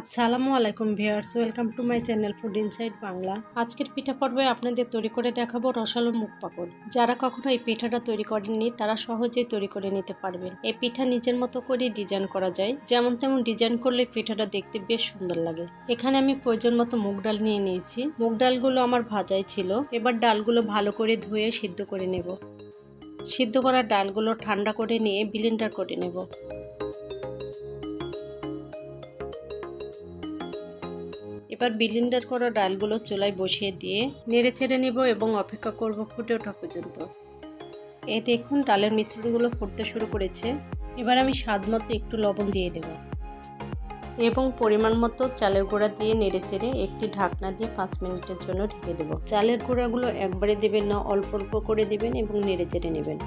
আসসালামু আলাইকুম viewers, welcome to my channel food inside Bangla. আজকের পিঠা পর্বে আপনাদের তৈরি করে দেখাবো রসালো মুখ পাকড় যারা কখনো এই পিঠাটা তৈরি করেননি, তারা সহজেই তৈরি করে নিতে পারবেন। এই পিঠা নিজের মতো করে ডিজাইন করা যায়। যেমন তেমন ডিজাইন করলে পিঠাটা দেখতে বেশ সুন্দর লাগে। এখানে আমি প্রয়োজন মতো মুগ ডাল নিয়ে নিয়েছি। মুগ ডালগুলো আমার ভাজাই ছিল। এবার ডালগুলো ভালো করে ধুয়ে সিদ্ধ করে নেব। সিদ্ধ করা ডালগুলো ঠান্ডা করে নিয়ে ব্লেন্ডার করে নেব। এবার বিলিন্ডার করা ডালগুলো চুলায় বসিয়ে দিয়ে নেড়ে চেড়ে নেব এবং অপেক্ষা করব ফুটে ওঠা পর্যন্ত। এ দেখুন, ডালের মিশ্রণগুলো ফুটতে শুরু করেছে। এবার আমি স্বাদ মতো একটু লবণ দিয়ে দেব। এবং পরিমাণ মতো চালের গুঁড়া দিয়ে নেড়ে চেড়ে একটি ঢাকনা দিয়ে পাঁচ মিনিটের জন্য ঢেকে দেব। চালের গুঁড়াগুলো একবারে দেবেন না, অল্প অল্প করে দেবেন এবং নেড়ে চেড়ে নেবেন।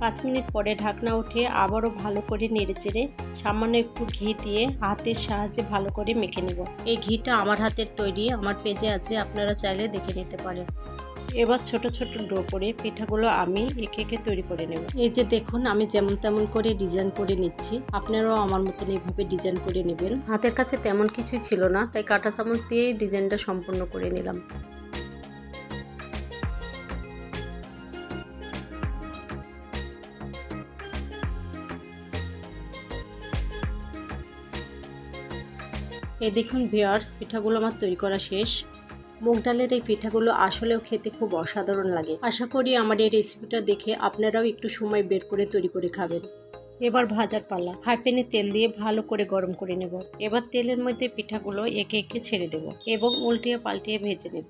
পাঁচ মিনিট পরে ঢাকনা উঠে আবারও ভালো করে নেড়ে চেড়ে সামান্য একটু ঘি দিয়ে হাতের সাহায্যে ভালো করে মেখে নেব। এই ঘিটা আমার হাতের তৈরি, আমার পেজে আছে, আপনারা চাইলে দেখে নিতে পারেন। এবার ছোট ছোট ডো করে পিঠাগুলো আমি একে একে তৈরি করে নেব। এই যে দেখুন, আমি যেমন তেমন করে ডিজাইন করে নিচ্ছি। আপনারাও আমার মতন এইভাবে ডিজাইন করে নেবেন। হাতের কাছে তেমন কিছুই ছিল না, তাই কাঁটা চামচ দিয়েই ডিজাইনটা সম্পূর্ণ করে নিলাম। এই দেখুন ভিয়ার্স পিঠাগুলো আমার তৈরি করা শেষ। মুগ ডালের এই পিঠাগুলো আসলেও খেতে খুব অসাধারণ লাগে। আশা করি আমার এই রেসিপিটা দেখে আপনারাও একটু সময় বের করে তৈরি করে খাবেন। এবার ভাজার পালা। হাই প্যানে তেল দিয়ে ভালো করে গরম করে নেব। এবার তেলের মধ্যে পিঠাগুলো একে একে ছেড়ে দেব এবং উল্টিয়ে পাল্টিয়ে ভেজে নেব।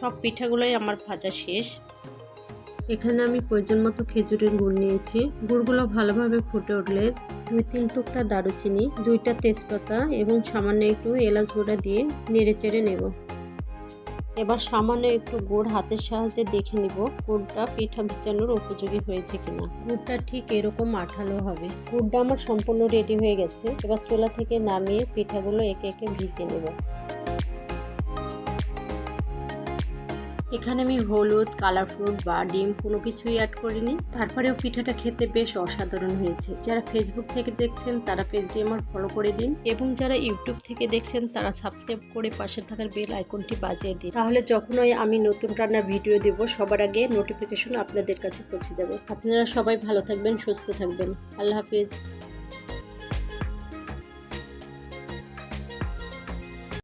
সব পিঠাগুলোই আমার ভাজা শেষ। এখানে আমি প্রয়োজন মতো খেজুরের গুড় নিয়েছি। গুড়গুলো ভালোভাবে ফুটে উঠলে দুই তিন টুকরা দারুচিনি, দুইটা তেজপাতা এবং সামান্য একটু এলাচ গুঁড়া দিয়ে নেড়ে চেড়ে নেব। এবার সামান্য একটু গুড় হাতের সাহায্যে দেখে নিব গুড়টা পিঠা ভিজানোর উপযোগী হয়েছে কিনা। গুড়টা ঠিক এরকম আঠালো হবে। গুড়টা আমার সম্পূর্ণ রেডি হয়ে গেছে। এবার চুলা থেকে নামিয়ে পিঠাগুলো একে একে ভিজিয়ে নেব। এখানে আমি হলুদ কালারফুল বা ডিম কোনো কিছুই অ্যাড করিনি। তারপরেও পিঠাটা খেতে বেশ অসাধারণ হয়েছে। যারা ফেসবুক থেকে দেখছেন, তারা পেজটি আমার ফলো করে দিন। এবং যারা ইউটিউব থেকে দেখছেন, তারা সাবস্ক্রাইব করে পাশে থাকার বেল আইকনটি বাজিয়ে দিন। তাহলে যখনই আমি নতুন রান্নার ভিডিও দেব, সবার আগে নোটিফিকেশন আপনাদের কাছে পৌঁছে যাবে। আপনারা সবাই ভালো থাকবেন, সুস্থ থাকবেন। আল্লাহ হাফিজ।